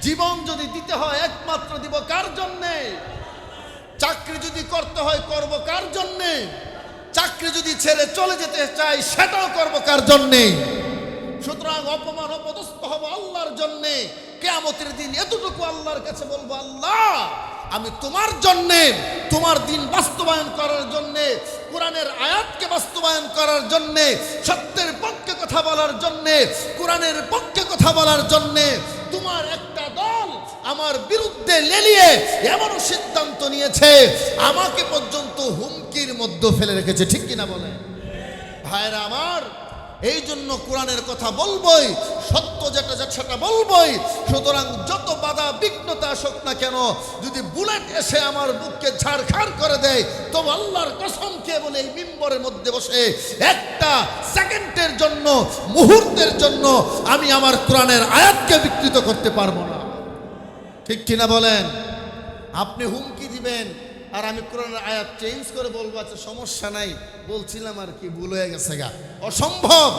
জীবন যদি দিতে হয় একমাত্র দিব কার জন্যে? চাকরি যদি করতে হয় করব কার জন্যে? চাকরি যদি ছেড়ে চলে যেতে চাই সেটাও করব কার জন্যে? সুতরাং অপমান অপদস্থ হব আল্লাহর জন্যে। কেয়ামতের দিন এতটুকু আল্লাহর কাছে বলব, আল্লাহ, আমি তোমার জন্যে, তোমার দিন বাস্তবায়ন করার জন্যে, কোরআনের আয়াতকে বাস্তবায়ন করার জন্যে, সত্যের পক্ষে কথা বলার জন্যে, কোরআনের পক্ষে কথা বলার জন্যে তোমার একটা দল আমার বিরুদ্ধে লেলিয়ে এমন সিদ্ধান্ত নিয়েছে, আমাকে পর্যন্ত হুমকির মধ্যে ফেলে রেখেছে, ঠিক কিনা বলে ভাইরা আমার এই জন্য কোরআনের কথা বলবই, সত্য যেটা যা সেটা বলবই। সুতরাং যত বাধা বিঘ্নতা আসুক না কেন, যদি বুলেট এসে আমার বুককে ঝাড়খাড় করে দেয় তো আল্লাহর কসম খেয়ে বলে এই মিম্বরের মধ্যে বসে একটা সেকেন্ডের জন্য, মুহূর্তের জন্য আমি আমার কোরআনের আয়াতকে বিকৃত করতে পারব না। ঠিক কিনা বলেন? আপনি হুমকি দিবেন আর আমি কোরআনের আয়াত চেঞ্জ করে বলব আচ্ছা সমস্যা নাই, বলছিলাম আর কি, ভুল হয়ে গেছে গা। অসম্ভব!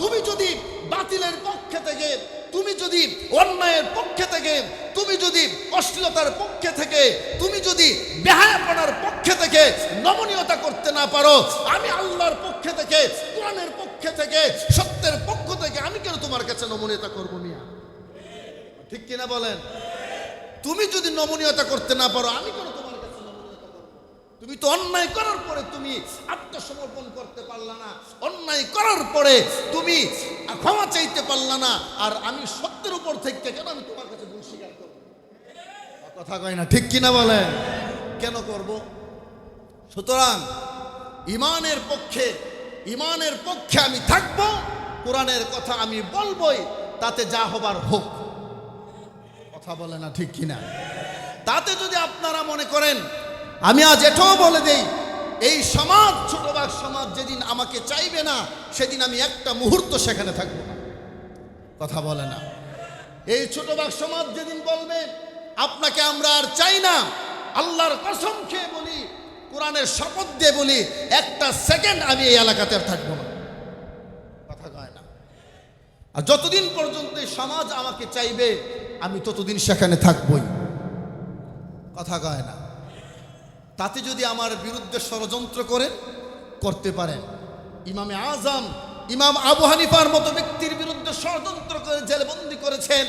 তুমি যদি বাতিলের পক্ষে থেকে, তুমি যদি অন্যায়ের পক্ষে থেকে, তুমি যদি অশ্লীলতার পক্ষে থেকে, তুমি যদি বেহায়াপনার পক্ষে থেকে নমনীয়তা করতে না পারো, আমি আল্লাহর পক্ষে থেকে, কোরআনের পক্ষে থেকে, সত্যের পক্ষ থেকে, আমি কেন তোমার কাছে নমনীয়তা করব মিয়া? ঠিক কিনা বলেন? তুমি যদি নমনীয়তা করতে না পারো, আমি কেন তোমার কাছে নমনীয়তা করব তুমি তো অন্যায় করার পরে তুমি আত্মসমর্পণ করতে পারলা না। অন্যায় করার পরে তুমি ক্ষমা চাইতে পারলা না। আর আমি সত্যের উপর থেকে কেন আমি তোমার কাছে ভুল স্বীকার করব? কথা কয় না, ঠিক কিনা বলেন? কেন করব? সুতরাং ইমানের পক্ষে ইমানের পক্ষে আমি থাকব, কোরআনের কথা আমি বলবই, তাতে যা হবার হোক। কথা বলে না, ঠিক কিনা? তাতে যদি আপনারা মনে করেন আমি আজ এটাও বলে দেই, এই সমাজ ছোটবাগ সমাজ যেদিন আমাকে চাইবে না, সেদিন আমি একটা মুহূর্ত সেখানে থাকব না। কথা বলে না। এই ছোটবাগ সমাজ যেদিন বলবে, আপনাকে আমরা আর চাই না, আল্লাহর কসম খেয়ে বলি, কোরআনের শপথ দিয়ে বলি, একটা সেকেন্ড আমি এই এলাকাতে আর থাকব না। কথা কয় না। আর যতদিন পর্যন্ত এই সমাজ আমাকে চাইবে, আমি ততদিন সেখানে থাকবই। কথা কয় না। তাতে যদি আমার বিরুদ্ধে ষড়যন্ত্র করেন, করতে পারেন। ইমামে আজম, ইমাম আবু হানিফার মতো ব্যক্তির বিরুদ্ধে ষড়যন্ত্র করে জেলবন্দি করেছেন।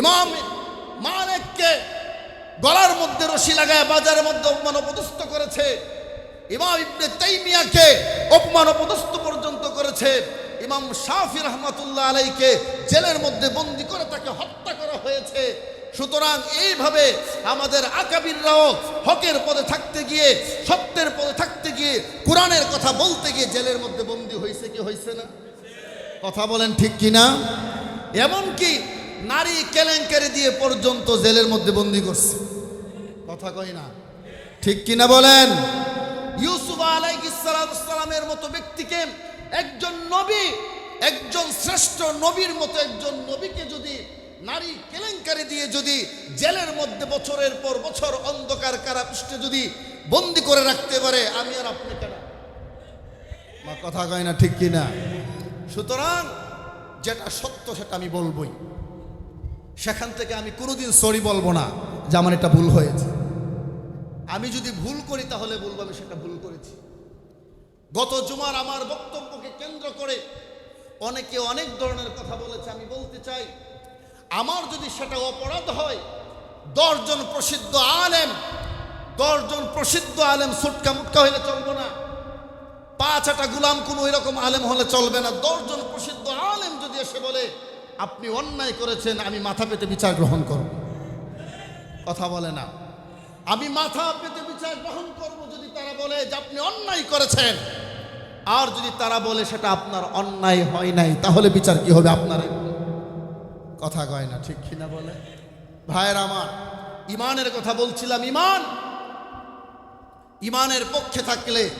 ইমাম মালিককে গলার মধ্যে রশি লাগায় বাজারের মধ্যে অপমান অপদস্থ করেছে। ইমাম ইবনে তাইমিয়াকে অপমান অপদস্থ পর্যন্ত করেছে। ইমাম শাফি রহমাতুল্লাহ আলাইকে জেলের মধ্যে বন্দি করে তাকে হত্যা করা হয়েছে। সুতরাং এইভাবে আমাদের আকাবিররাও হকের পদে থাকতে গিয়ে, সত্যের পদে থাকতে গিয়ে, কোরআনের কথা বলতে গিয়ে জেলের মধ্যে বন্দি হয়েছে কি হয়েছে না? কথা বলেন ঠিক কি না এমনকি নারী কেলেঙ্কারি দিয়ে পর্যন্ত জেলের মধ্যে বন্দি করছে। কথা কই না? ঠিক কিনা বলেন? ইউসুফ আলাইসালামের মতো ব্যক্তিকে একজন নবী, একজন শ্রেষ্ঠ নবীর মতো একজন নবীকে যদি নারী কেলেঙ্কারি দিয়ে যদি জেলের মধ্যে বছরের পর বছর অন্ধকার কারাপৃষ্ঠে যদি বন্দি করে রাখতে পারে, আমি আর আপনি কেন? কথা কয় না ঠিক কিনা? সুতরাং যেটা সত্য সেটা আমি বলবই। সেখান থেকে আমি কোনোদিন সরি বলব না যে আমার এটা ভুল হয়েছে। আমি যদি ভুল করি তাহলে বলব আমি সেটা ভুল করেছি। গত জুমার আমার বক্তব্যকে কেন্দ্র করে অনেকে অনেক ধরনের কথা বলেছে, আমি বলতে চাই আমার যদি সেটা অপরাধ হয়, দশজন প্রসিদ্ধ আলেম, দশজন প্রসিদ্ধ আলেম সুটকা মুটকা হইলে চলবো না। পাঁচ আটা গুলাম কোনো এরকম আলেম হলে চলবে না। দশজন প্রসিদ্ধ আলেম যদি এসে বলে, আপনি অন্যায় করেছেন, আমি মাথা পেতে বিচার গ্রহণ করব। কথা বলে না। আমি মাথা পেতে বিচার গ্রহণ করব যদি তারা বলে যে আপনি অন্যায় করেছেন। আর যদি তারা বলে সেটা আপনার অন্যায় হয় নাই, তাহলে বিচার কি হবে আপনার? কথা কয় না, ঠিক কিনা বলে? ভাইয়ের আমার, ইমানের কথা বলছিলাম, ইমান। ইমানের পক্ষে থাকলে,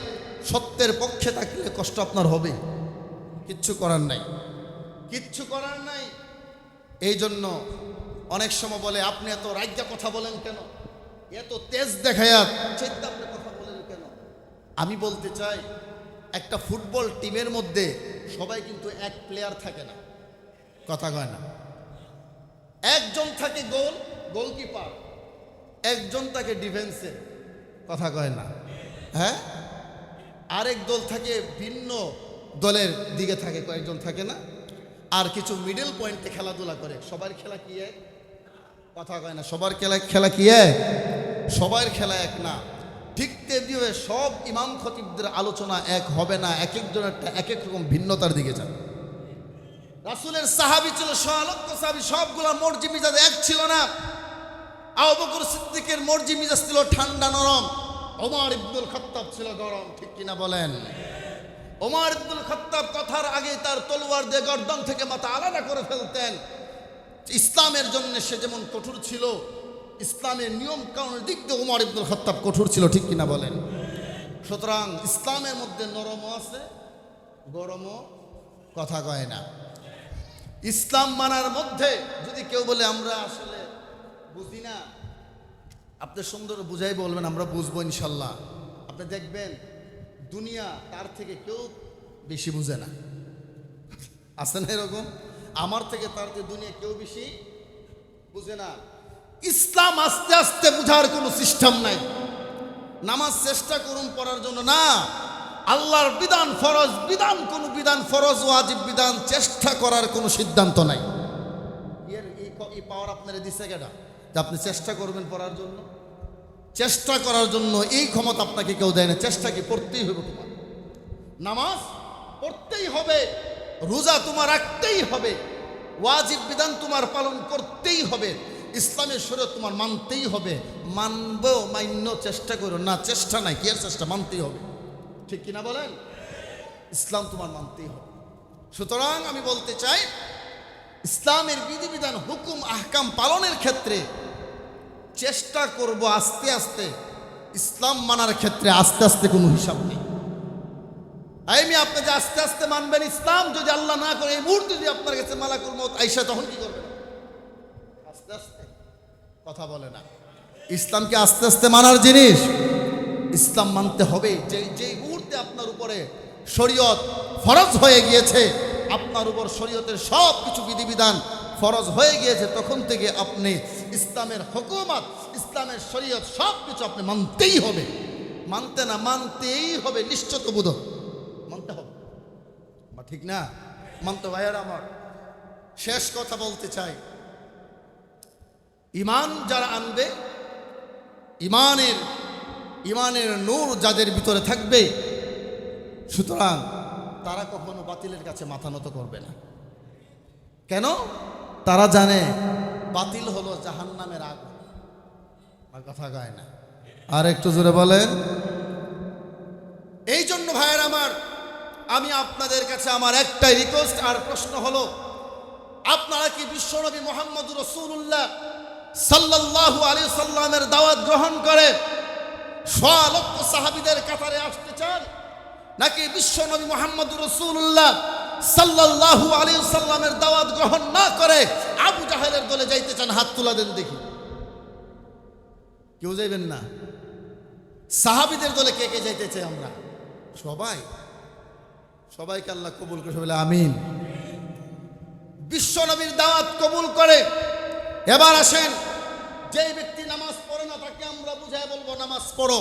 সত্যের পক্ষে থাকলে কষ্ট আপনার হবে। কিচ্ছু করার নাই। কিচ্ছু করার নাই। এই জন্য অনেক সময় বলে, আপনি এত রাজ্যা কথা বলেন কেন? এত তেজ দেখায়া চিন্তা আপনি কথা বলেন কেন? আমি বলতে চাই, একটা ফুটবল টিমের মধ্যে সবাই কিন্তু এক প্লেয়ার থাকে না। কথা কয় না। একজন থাকে গোল, গোলকিপার। একজন থাকে ডিফেন্সে কথা কয় না। হ্যাঁ? আরেক দল থাকে ভিন্ন দলের দিকে থাকে, কয়েকজন থাকে না। আর কিছু মিডল পয়েন্টে খেলাধুলা করে। সবার খেলা কি এক? কথা কয় না। সবার খেলা খেলা কি এক? সবার খেলা এক না। ঠিক তেমনিভাবে সব ইমাম খতিবদের আলোচনা এক হবে না। এক একজনেরটা এক এক রকম ভিন্নতার দিকে যাবে। রাসুলের সাহাবি ছিল সলক্ষ সাহাবি, সবগুলা মর্জি মিজাজ এক ছিল না। আবু বকর সিদ্দিকের মর্জি মিজাজ ছিল ঠান্ডা নরম। ওমর ইবনুল খত্তাব ছিল গরম, ঠিক কিনা বলেন? ওমর ইবনুল খত্তাব কথার আগে তার তলোয়ার দিয়ে গর্দন থেকে মাথা আলাদা করে ফেলতেন। ইসলামের জন্য সে যেমন কঠোর ছিল, ইসলামের নিয়ম কানুনের দিক দিয়ে ওমর ইবনুল খত্তাব কঠোর ছিল, ঠিক কিনা বলেন? সুতরাং ইসলামের মধ্যে নরমও আছে, গরমও কথা কয় না। ইসলাম মানার মধ্যে যদি কেউ বলে, আমরা আসলে বুঝি না। আপনি সুন্দর বুঝাই বলবেন, আমরা বুঝব ইনশাল্লাহ। আপনি দেখবেন, দুনিয়া তার থেকে কেউ বেশি বুঝে না। আছে না এরকম? আমার থেকে তার থেকে দুনিয়া কেউ বেশি বুঝে না। ইসলাম আস্তে আস্তে বুঝার কোনো সিস্টেম নাই। নামাজ চেষ্টা করুন, পড়ার জন্য না। আল্লাহর বিধান ফরজ, বিধান কোন বিধান ফরজ, ওয়াজিব বিধান, চেষ্টা করার কোনো সিদ্ধান্ত নাই। এর পাওয়ার আপনারা দিছে কেটা যে আপনি চেষ্টা করবেন পড়ার জন্য। চেষ্টা করার জন্য এই ক্ষমতা আপনাকে কেউ দেয় না, চেষ্টা কি পড়তেই হবে তোমার। নামাজ পড়তেই হবে, রোজা তোমার রাখতেই হবে, ওয়াজিব বিধান তোমার পালন করতেই হবে, ইসলামের শরীয়ত তোমার মানতেই হবে। মানব, মান্য, চেষ্টা করো। না, চেষ্টা নাই, কি আর চেষ্টা? মানতেই হবে। ঠিক কিনা বলেন? ইসলাম তোমার মানতেই হবে। সুতরাং আমি বলতে চাই, ইসলামের বিধিবিধান, হুকুম, আহকাম পালনের ক্ষেত্রে চেষ্টা করব আস্তে আস্তে, ইসলাম মানার ক্ষেত্রে আস্তে আস্তে কোনো হিসাব নেই। আমি আপনি যে আস্তে আস্তে মানবেন ইসলাম, যদি আল্লাহ না করে, এই মুহূর্তে যদি আপনার কাছে মালাকুল মত আইসা তখন কি করবেন? আস্তে আস্তে কথা বলে না। ইসলামকে আস্তে আস্তে মানার জিনিস, ইসলাম মানতে হবে। যে যেই মুহূর্তে আপনার উপরে শরীয়ত ফরজ হয়ে গিয়েছে, আপনার উপর শরীয়তের সব কিছু বিধিবিধান ফরজ হয়ে গিয়েছে, তখন থেকে আপনি ইসলামের হুকুমত, ইসলামের শরীয়ত সব কিছু আপনি মানতেই হবে। মানতে না মানতেই হবে, নিশ্চিত বোধ মানতে হবে। ঠিক না? মানতে ভাইয়ার আমার। শেষ কথা বলতে চাই। ইমান যারা আনবে, ইমানের ইমানের নূর যাদের ভিতরে থাকবে সুতরাং তারা কখনো বাতিলের কাছে মাথা নত করবে না। কেন? তারা জানে বাতিল হলো জাহান্নামের আগুন। আর কথা গায় না। আর একটু জোরে বলেন। এই জন্য ভাইয়ের আমার আমি আপনাদের কাছে আমার একটাই রিকোয়েস্ট আর প্রশ্ন হলো আপনারা কি বিশ্বনবী মোহাম্মদ রসুল্লাহ সাল্লাল্লাহু আলী সাল্লামের দাওয়াত গ্রহণ করে লক্ষ সাহাবিদের কাতারে আসতে চান? নাকি বিশ্বনবী মোহাম্মদ রসুল্লাহ সাল্লাল্লাহু আলী সাল্লামের দাওয়াত গ্রহণ না করে আবু জাহেলের দলে যাইতে চান, হাত তুলা দেন দেখি। কেউ যাইবেন না? সাহাবিদের দলে কে কে যাইতে চাই আমরা? সবাই। সবাইকে আল্লাহ কবুল করে বলে আমিন। বিশ্বনবীর দাওয়াত কবুল করে। এবার আসেন যে ব্যক্তি নামাজ পড়ে না তাকে আমরা বুঝায় বলব, নামাজ পড়ো।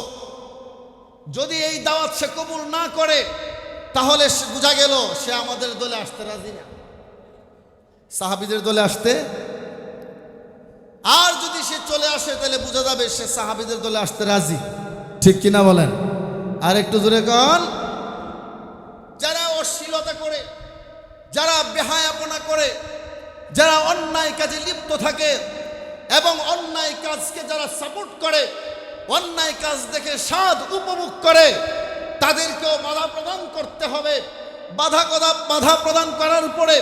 যদি এই দাওয়াত সে কবুল না করে, তাহলে সে বোঝা গেল সে আমাদের দলে আসতে রাজি না। সাহাবিদের দলে আসতে আর যদি সে চলে আসে, তাহলে বোঝা যাবে সে সাহাবিদের দলে আসতে রাজি। ঠিক কিনা বলেন? আর একটু দূরে কন। যারা অশ্লীলতা করে, যারা বেহায়াপনা করে, যারা অন্যায় কাজে লিপ্ত থাকে এবং অন্যায় কাজকে যারা সাপোর্ট করে অন্যায় কাজ দেখে স্বাদ উপভোগ করে, তাদেরকেও বাধা প্রদান করতে হবে। বাধা কদা বাধা প্রদান করার পরে,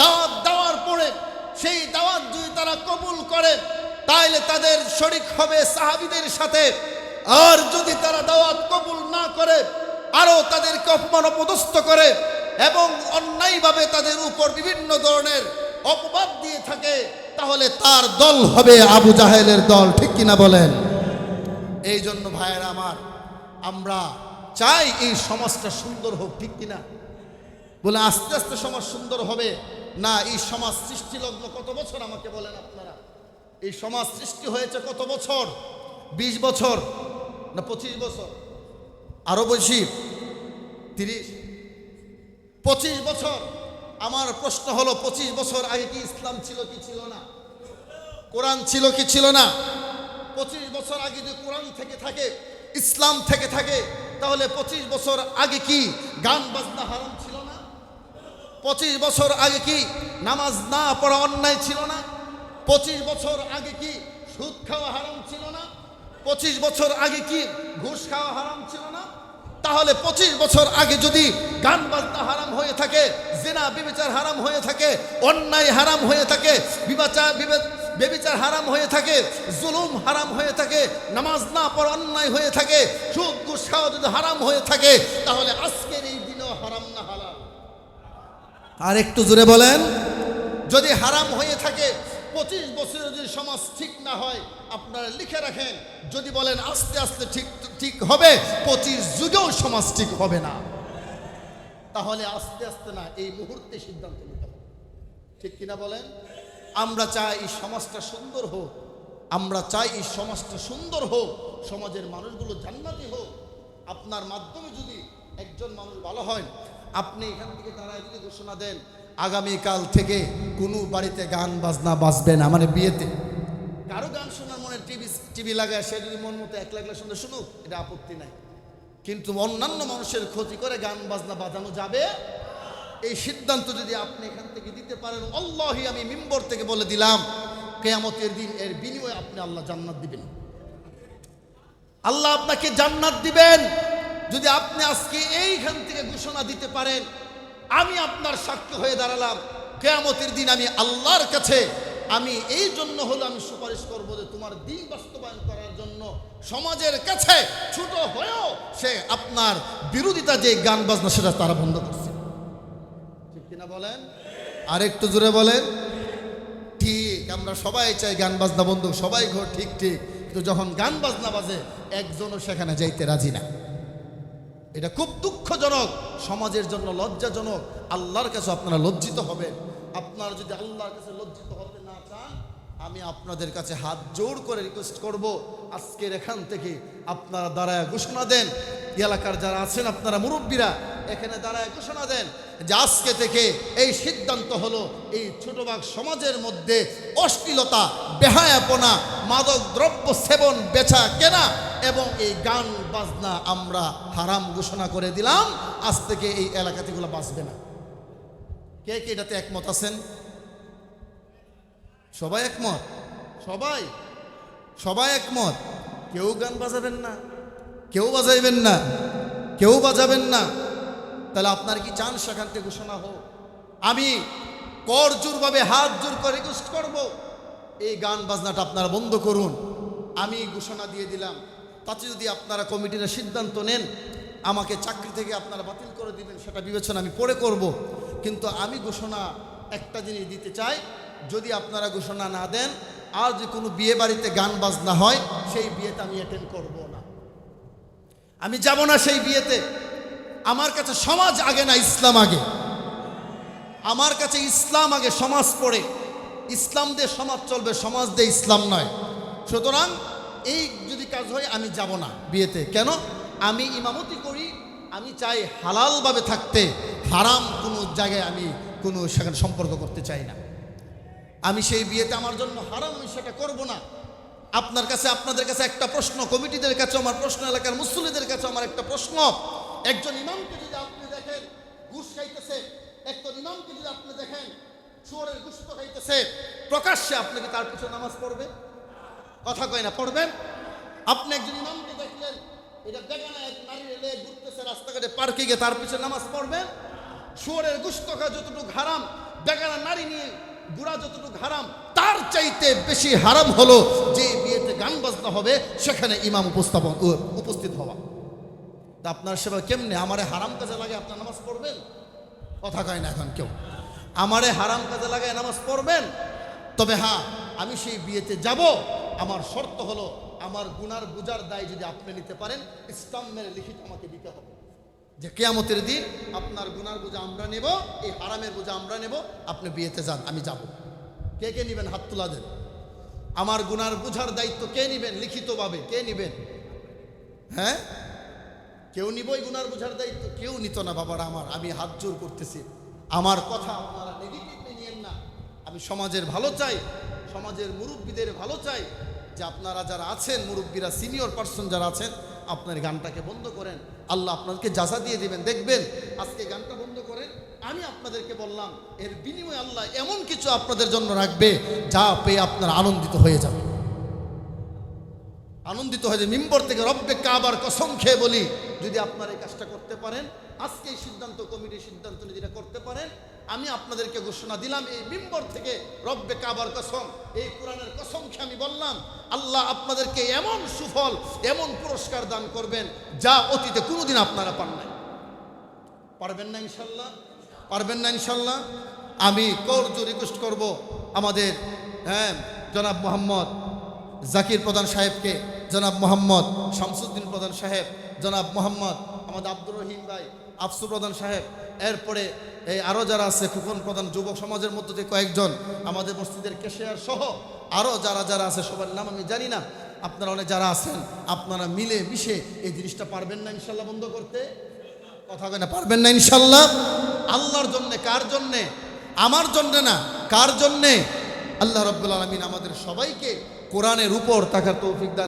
দাওয়াত দেওয়ার পরে, সেই দাওয়াত যদি তারা কবুল করে, তাইলে তাদের শরিক হবে সাহাবিদের সাথে। আর যদি তারা দাওয়াত কবুল না করে আরও তাদেরকে অপমান অপদস্থ করে এবং অন্যায়ভাবে তাদের উপর বিভিন্ন ধরনের অপবাদ দিয়ে থাকে, তাহলে তার দল হবে আবু জাহেলের দল, ঠিক কিনা বলেন? এই জন্য ভাইয়েরা আমার, আমরা চাই এই সমাজটা সুন্দর হোক, ঠিক কিনা? বলে, আস্তে আস্তে সমাজ সুন্দর হবে। না, এই সমাজ সৃষ্টি লগ্ন কত বছর আমাকে বলেন আপনারা? এই সমাজ সৃষ্টি হয়েছে কত বছর? বিশ বছর না পঁচিশ বছর? আরও বেশি তিরিশ? পঁচিশ বছর? আমার প্রশ্ন হলো, পঁচিশ বছর আগে কি ইসলাম ছিল কি ছিল না? কোরআন ছিল কি ছিল না? পঁচিশ বছর আগে যদি কোরআন থেকে থাকে, ইসলাম থেকে থাকে, তাহলে পঁচিশ বছর আগে কি গান বাজনা হারাম ছিল না? পঁচিশ বছর আগে কি নামাজ না পড়া অন্যায় ছিল না? পঁচিশ বছর আগে কি সুদ খাওয়া হারাম ছিল না? পঁচিশ বছর আগে কি ঘুষ খাওয়া হারাম ছিল না? তাহলে পঁচিশ বছর আগে যদি গান বাজনা হারাম হয়ে থাকে, জেনা বিবেচার হারাম হয়ে থাকে, অন্যায় হারাম হয়ে থাকে বিবাচার বেবিচার হারাম হয়ে থাকে, জুলুম হারাম হয়ে থাকে, নামাজ না পড়া অন্যায় হয়ে থাকে, সুদ ঘুষ যদি হারাম হয়ে থাকে, তাহলে আজকের এই দিনেও হারাম না হালাল। আর একটু জোরে বলেন, যদি হারাম হয়ে থাকে পঁচিশ বছরের যদি সমাজ ঠিক না হয়, আপনারা লিখে রাখেন, যদি বলেন আস্তে আস্তে ঠিক ঠিক হবে, পঁচিশ যুগেও সমাজ ঠিক হবে না। তাহলে আস্তে আস্তে না, এই মুহূর্তে সিদ্ধান্ত নিতে হবে। ঠিক কিনা বলেন? আমরা চাই এই সমাজটা সুন্দর হোক, আমরা চাই এই সমাজটা সুন্দর হোক, সমাজের মানুষগুলো জান্নাতি হোক। আপনার মাধ্যমে যদি একজন মানুষ ভালো হয়, আপনি এখান থেকে তারা যদি ঘোষণা দেন আগামীকাল থেকে কোনো বাড়িতে গান বাজনা বাজবে না মানে বিয়েতে। কারও গান শোনার মনে টিভি টিভি লাগায়, সে যদি মন মতো এক লাগলে শুনতে শুনুক, এটা আপত্তি নাই। কিন্তু অন্যান্য মানুষের ক্ষতি করে গান বাজনা বাজানো যাবে? এই সিদ্ধান্ত যদি আপনি এখান থেকে দিতে পারেন অল্লাহি আমি মিম্বর থেকে বলে দিলাম, কেয়ামতের দিন এর বিনিময়ে আপনি আল্লাহ জান্নাত দিবেন। আল্লাহ আপনাকে জান্নাত দিবেন। যদি আপনি আজকে এইখান থেকে ঘোষণা দিতে পারেন আমি আপনার সাক্ষ্য হয়ে দাঁড়ালাম। কেয়ামতের দিন আমি আল্লাহর কাছে আমি এই জন্য হলো আমি সুপারিশ করব যে তোমার দিন বাস্তবায়ন করার জন্য সমাজের কাছে ছোট হয়েও সে আপনার বিরোধিতা যে গান বাজনা সেটা তারা বন্ধ করছে। ঠিক কিনা বলেন? আর একটু জোরে বলেন। ঠিক, আমরা সবাই চাই গান বাজনা বন্ধ, সবাই ঘর ঠিক ঠিক। কিন্তু যখন গান বাজনা বাজে, একজনও সেখানে যাইতে রাজি না। এটা খুব দুঃখজনক, সমাজের জন্য লজ্জাজনক, আল্লাহর কাছে আপনারা লজ্জিত হবেন। আপনারা যদি আল্লাহর কাছে লজ্জিত হতে না চান, আমি আপনাদের কাছে হাত জোর করে রিকোয়েস্ট করব, আজকের এখান থেকে আপনারা দাঁড়ায় ঘোষণা দেন। এলাকার যারা আছেন, আপনারা মুরব্বীরা এখানে দাঁড়ায় ঘোষণা দেন যে আজকে থেকে এই সিদ্ধান্ত হলো এই ছোটবাগ সমাজের মধ্যে অশ্লীলতা, বেহায়াপনা মাদক দ্রব্য সেবন বেচা কেনা এবং এই গান বাজনা আমরা হারাম ঘোষণা করে দিলাম। আজ থেকে এই এলাকাতে এগুলো বাঁচবে না। কে কে এটাতে একমত আছেন? সবাই একমত? সবাই? সবাই একমত? কেউ গান বাজাবেন না। কেউ বাজাইবেন না। কেউ বাজাবেন না। তাহলে আপনার কি চান সেখান থেকে ঘোষণা হোক? আমি কর জোরভাবে হাত জোর করে রিকোয়েস্ট করব। এই গান বাজনাটা আপনারা বন্ধ করুন। আমি ঘোষণা দিয়ে দিলাম। তাতে যদি আপনারা কমিটির সিদ্ধান্ত নেন, আমাকে চাকরি থেকে আপনারা বাতিল করে দিবেন, সেটা বিবেচনা আমি পরে করব। কিন্তু আমি ঘোষণা একটা জিনিস দিতে চাই, যদি আপনারা ঘোষণা না দেন, আর যে কোনো বিয়ে বাড়িতে গান বাজনা হয়, সেই বিয়েতে আমি অ্যাটেন্ড করব না। আমি যাব না সেই বিয়েতে। আমার কাছে সমাজ আগে না ইসলাম আগে? আমার কাছে ইসলাম আগে, সমাজ পড়ে। ইসলাম দিয়ে সমাজ চলবে, সমাজ দিয়ে ইসলাম নয়। সুতরাং এই যদি কাজ হয়, আমি যাব না বিয়েতে। কেন? আমি ইমামতি করি, আমি চাই হালালভাবে থাকতে। হারাম কোনো জায়গায় আমি কোনো সেখানে সম্পর্ক করতে চাই না। আমি সেই বিয়েতে আমার জন্য হারাম, আমি সেটা করব না। আপনার কাছে, আপনাদের কাছে একটা প্রশ্ন, কমিটিদের কাছে আমার প্রশ্ন, এলাকার মুসলিদের কাছে আমার একটা প্রশ্ন। একজন ইমামকে যদি আপনি দেখেন, ঘুষ খাইতেছে, একজন ইমামকে যদি আপনি দেখেন খাইতেছে, প্রকাশ্যে আপনি কি তার পিছনে নামাজ পড়বে? কথা কয় না, পড়বেন? আপনি একজন ইমামকে দেখলেন রাস্তাঘাটে, পার্কে গিয়ে তার পিছনে নামাজ পড়বেন নারী নিয়ে যতটুকু তার চাইতে বেশি হারাম হলো যে হবে, সেখানে ইমাম উপস্থাপন, উপস্থিত তা আপনার সেবা কেমনে? আমারে হারাম কাজে লাগে আপনার নামাজ পড়বেন? কথা কয় না এখন কেউ। আমারে হারাম কাজে লাগায় নামাজ পড়বেন? তবে হ্যাঁ আমি সেই বিয়েতে যাব। আমার শর্ত হলো, আমার গুনার বুজার দায় যদি আপনি নিতে পারেন, ইসলাম মেরে লিখিত আমাকে দিতে হবে। যে কেয়ামতের দিন আপনার গুনার বোঝা আমরা নেব, এই হারামের বোঝা আমরা নেব, আপনি বিয়েতে যান, আমি যাব। কে কে নেবেন হাত তোলা দেন? আমার গুনার বোঝার দায়িত্ব কে নেবেন? লিখিতভাবে কে নেবেন? হ্যাঁ? কেউ নিবই গুনার বোঝার দায়িত্ব, কেউ নিত না বাবারা আমার, আমি হাত জোর করতেছি। আমার কথা আপনারা নেগেটিভলি নিয়েন না। আমি সমাজের ভালো চাই, সমাজের মুরব্বীদের ভালো চাই, যে আপনারা যারা আছেন, মুরব্বীরা সিনিয়র পার্সন যারা আছেন, আপনার গানটাকে বন্ধ করেন। আল্লাহ আপনাদেরকে যাচা দিয়ে দিবেন। দেখবেন, আজকে গানটা বন্ধ করেন, আমি আপনাদেরকে বললাম, এর বিনিময়ে আল্লাহ এমন কিছু আপনাদের জন্য রাখবে, যা পেয়ে আপনারা আনন্দিত হয়ে যাবে আনন্দিত হয়ে যে মিম্বর থেকে রব্বে কাবার কসম খেয়ে বলি যদি আপনারা এই কাজটা করতে পারেন, আজকে এই সিদ্ধান্ত, কমিটির সিদ্ধান্ত যেটা করতে পারেন, আমি আপনাদেরকে ঘোষণা দিলাম, এই মিম্বর থেকে রব্বে কাবার কসম, এই কোরআনের কসম খেয়ে আমি বললাম, আল্লাহ আপনাদেরকে এমন সুফল, এমন পুরস্কার দান করবেন, যা অতীতে কোনোদিন আপনারা পান নাই। পারবেন না ইনশাল্লাহ? পারবেন না ইনশাল্লাহ? আমি কৌর্য রিকোয়েস্ট করব আমাদের হ্যাঁ জনাব মোহাম্মদ জাকির প্রধান সাহেবকে, জনাব মোহাম্মদ শামসুদ্দিন প্রধান সাহেব, জনাব মোহাম্মদ আমাদের আব্দুর রহিম ভাই, আফসু প্রধান সাহেব, এরপরে এই আরও যারা আছে, ফুকন প্রধান যুবক সমাজের মধ্যে থেকে কয়েকজন আমাদের মসজিদের কেশিয়ার সহ আরও যারা যারা আছে, সবার নাম আমি জানি না, আপনারা অনেক যারা আছেন, আপনারা মিলে মিশে এই জিনিসটা পারবেন না ইনশাল্লাহ বন্ধ করতে? কথা কেন পারবেন না ইনশাল্লাহ? আল্লাহর জন্যে, কার জন্যে? আমার জন্যে না, কার জন্যে? আল্লাহ রব্বুল আলমিন আমাদের সবাইকে কোরআনের উপর তাকার তৌফিক দান